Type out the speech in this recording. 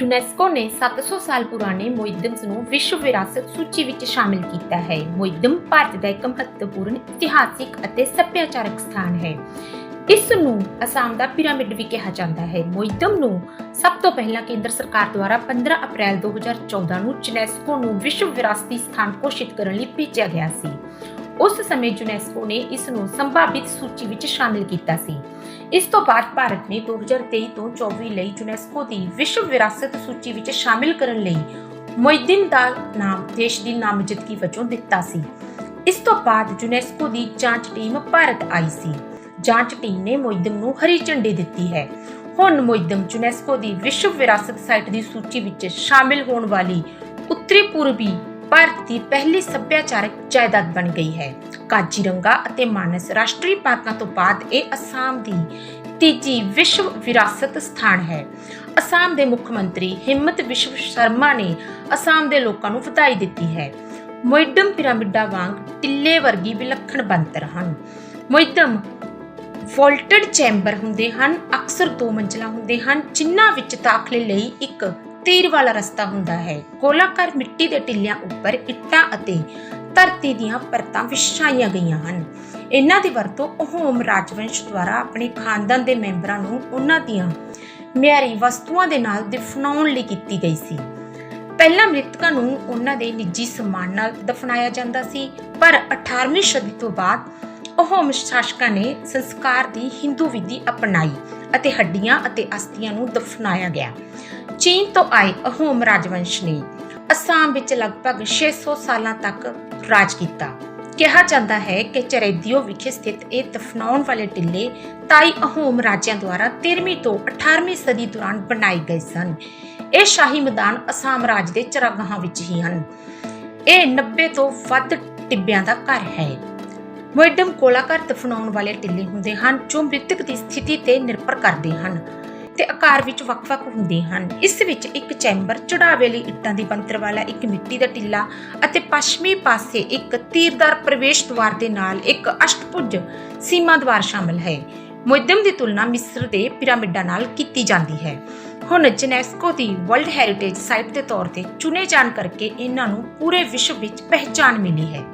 UNESCO ਨੇ 700 ਸਾਲ ਪੁਰਾਣੇ ਮੋਇਦਮਸ ਨੂੰ ਵਿਸ਼ਵ ਵਿਰਾਸਤ ਸੂਚੀ ਵਿੱਚ ਸ਼ਾਮਿਲ ਕੀਤਾ ਹੈ। ਮੋਇਦਮ ਭਾਰਤ ਦਾ ਇੱਕ ਮਹੱਤਵਪੂਰਨ ਇਤਿਹਾਸਿਕ ਅਤੇ ਸੱਭਿਆਚਾਰਕ ਸਥਾਨ ਹੈ। ਇਸ ਨੂੰ ਅਸਾਮ ਦਾ ਪਿਰਾਮਿਡ ਵੀ ਕਿਹਾ ਜਾਂਦਾ ਹੈ। ਮੋਇਦਮ ਨੂੰ ਸਭ ਤੋਂ ਪਹਿਲਾਂ ਕੇਂਦਰ ਸਰਕਾਰ ਦੁਆਰਾ 15 ਅਪ੍ਰੈਲ 2014 ਨੂੰ ਯੂਨੈਸਕੋ ਨੂੰ ਵਿਸ਼ਵ ਵਿਰਾਸਤੀ ਸਥਾਨ ਘੋਸ਼ਿਤ ਕਰਨ ਲਈ ਭੇਜਿਆ ਗਿਆ ਸੀ। ਉਸ ਸਮੇਂ ਯੂਨੈਸਕੋ ਨੇ ਇਸ ਨੂੰ ਸੰਭਾਵਿਤ ਸੂਚੀ ਵਿੱਚ ਸ਼ਾਮਿਲ ਕੀਤਾ ਸੀ। ਇਸ ਤੋਂ ਬਾਅਦ ਭਾਰਤ ਨੇ 2023 ਤੋਂ 24 ਲਈ ਯੂਨੈਸਕੋ ਦੀ ਵਿਸ਼ਵ ਵਿਰਾਸਤ ਸੂਚੀ ਵਿੱਚ ਸ਼ਾਮਿਲ ਕਰਨ ਲਈ ਮੋਇਦਿਨ ਦਾ ਨਾਮ ਦੇਸ਼ ਦੀ ਨਾਮਜ਼ਦਗੀ ਵਜੋਂ ਦਿੱਤਾ ਸੀ। ਇਸ ਤੋਂ ਬਾਅਦ ਯੂਨੈਸਕੋ ਦੀ ਜਾਂਚ ਟੀਮ ਭਾਰਤ ਆਈ ਸੀ। ਜਾਂਚ ਟੀਮ ਨੇ ਮੋਇਦਮ ਨੂੰ ਹਰੀ ਝੰਡੀ ਦਿੱਤੀ ਹੈ। ਹੁਣ ਮੋਇਦਮ ਯੂਨੈਸਕੋ ਦੀ ਵਿਸ਼ਵ ਵਿਰਾਸਤ ਸਾਈਟ ਦੀ ਸੂਚੀ ਵਿੱਚ ਸ਼ਾਮਿਲ ਹੋਣ ਵਾਲੀ ਉੱਤਰੀ ਪੂਰਬੀ ਭਾਰਤ ਦੀ ਪਹਿਲੀ ਸੱਭਿਆਚਾਰਕ ਜਾਇਦਾਦ ਬਣ ਗਈ ਹੈ। ਕਾਜੀਰੰਗਾ ਅਤੇ ਮਾਨਸ ਰਾਸ਼ਟਰੀ ਪਾਰਕਾਂ ਤੋਂ ਬਾਅਦ ਇਹ ਅਸਾਮ ਦੀ ਤੀਜੀ ਵਿਸ਼ਵ ਵਿਰਾਸਤ ਸਥਾਨ ਹੈ। ਅਸਾਮ ਦੇ ਮੁੱਖ ਮੰਤਰੀ ਹਿੰਮਤ ਵਿਸ਼ਵ ਸ਼ਰਮਾ ਨੇ ਅਸਾਮ ਦੇ ਲੋਕਾਂ ਨੂੰ ਵਧਾਈ ਦਿੱਤੀ ਹੈ। ਮੋਇਡਮ ਪਿਰਾਮਿਡਾਂ ਵਾਂਗ ਟਿੱਲੇ ਵਰਗੀ ਵਿਲੱਖਣ ਬਣਤਰ ਹਨ। ਮੋਇਡਮ ਵੋਲਟਡ ਚੈਂਬਰ ਹੁੰਦੇ ਹਨ, ਅਕਸਰ ਦੋ ਮੰਜ਼ਲਾ ਹੁੰਦੇ ਹਨ, ਜਿਨ੍ਹਾਂ ਵਿੱਚ ਦਾਖਲੇ ਲਈ ਇੱਕ ਤੀਰ ਵਾਲਾ ਰਸਤਾ ਹੁੰਦਾ ਹੈ। ਗੋਲਾਕਾਰ ਮਿੱਟੀ ਦੇ ਟਿੱਲਿਆਂ ਉੱਪਰ ਇੱਟਾਂ ਅਤੇ ਧਰਤੀ ਦੀਆਂ ਪਰਤਾਂ ਵਿਛਾਈਆਂ ਗਈਆਂ ਹਨ। ਇਹਨਾਂ ਦੀ ਵਰਤੋਂ ਅਹੋਮ ਰਾਜਵੰਸ਼ ਦੁਆਰਾ ਆਪਣੇ ਖਾਨਦਾਨ ਦੇ ਮੈਂਬਰਾਂ ਨੂੰ ਉਹਨਾਂ ਦੀਆਂ ਮਿਆਰੀ ਵਸਤੂਆਂ ਦੇ ਨਾਲ ਦਫਨਾਉਣ ਲਈ ਕੀਤੀ ਗਈ ਸੀ। ਪਹਿਲਾਂ ਮ੍ਰਿਤਕਾਂ ਨੂੰ ਉਹਨਾਂ ਦੇ ਨਿੱਜੀ ਸਨਮਾਨ ਨਾਲ ਦਫਨਾਇਆ ਜਾਂਦਾ ਸੀ, ਪਰ 18ਵੀਂ ਸਦੀ ਤੋਂ ਬਾਅਦ ਅਹੋਮ ਸ਼ਾਸਕਾਂ ਨੇ ਸੰਸਕਾਰ ਦੀ ਹਿੰਦੂ ਵਿਧੀ ਅਪਣਾਈ ਅਤੇ ਹੱਡੀਆਂ ਅਤੇ ਅਸਥੀਆਂ ਨੂੰ ਦਫਨਾਇਆ ਗਿਆ। ਚੀਨ ਤੋਂ ਆਏ ਅਹੋਮ ਰਾਜਵੰਸ਼ ਨੇ ਅਸਾਮ ਵਿੱਚ ਲਗਭਗ 600 ਸਾਲਾਂ ਤੱਕ ਰਾਜ ਕੀਤਾ। ਕਿਹਾ ਜਾਂਦਾ ਹੈ ਕਿ ਚਰੈਦੀਓ ਵਿਖੇ ਸਥਿਤ ਇਹ ਦਫਨਾਉਣ ਵਾਲੇ ਟਿੱਲੇ ਤਾਈ ਅਹੋਮ ਰਾਜਿਆਂ ਦੁਆਰਾ 13ਵੀਂ ਤੋਂ 18ਵੀਂ ਸਦੀ ਦੌਰਾਨ ਬਣਾਏ ਗਏ ਸਨ। ਇਹ ਸ਼ਾਹੀ ਮੈਦਾਨ ਅਸਾਮ ਰਾਜ ਦੇ ਚਰਾਗਾਹਾਂ ਵਿੱਚ ਹੀ ਹਨ। ਇਹ 90 ਤੋਂ ਵੱਧ ਟਿੱਬਿਆਂ ਦਾ ਘਰ ਹੈ। ਮੋਇਡਮ ਕੋਲਾਕਾਰ ਦਫਨਾਉਣ ਵਾਲੇ ਟਿੱਲੇ ਹੁੰਦੇ ਹਨ ਜੋ ਮ੍ਰਿਤਕ ਦੀ ਸਥਿਤੀ ਤੇ ਨਿਰਭਰ ਕਰਦੇ ਹਨ। ਤੇ ਆਕਾਰ ਵਿੱਚ ਵੱਖ-ਵੱਖ ਹੁੰਦੇ ਹਨ। ਇਸ ਵਿੱਚ ਇੱਕ ਚੈਂਬਰ ਚੜਾਵੇ ਲਈ ਇੱਟਾਂ ਦੀ ਬਣਤਰ ਵਾਲਾ, ਇੱਕ ਮਿੱਟੀ ਦਾ ਟਿੱਲਾ ਅਤੇ ਪੱਛਮੀ ਪਾਸੇ ਇੱਕ ਤੀਰਦਾਰ ਪ੍ਰਵੇਸ਼ ਦੁਆਰ ਦੇ ਨਾਲ ਇੱਕ ਅਸ਼ਟਭੁਜ ਸੀਮਾ ਦੁਆਰ ਸ਼ਾਮਲ ਹੈ। ਮੋਇਦਮ ਦੀ ਤੁਲਨਾ ਮਿਸਰ ਦੇ ਪਿਰਾਮਿਡਾਂ ਨਾਲ ਕੀਤੀ ਜਾਂਦੀ ਹੈ। ਹੁਣ ਯੂਨੈਸਕੋ ਦੀ ਵਰਲਡ ਹੈਰੀਟੇਜ ਸਾਈਟ ਦੇ ਤੌਰ ਤੇ ਚੁਣੇ ਜਾਣ ਕਰਕੇ ਇਹਨਾਂ ਨੂੰ ਪੂਰੇ ਵਿਸ਼ਵ ਵਿੱਚ ਪਹਿਚਾਨ ਮਿਲੀ ਹੈ।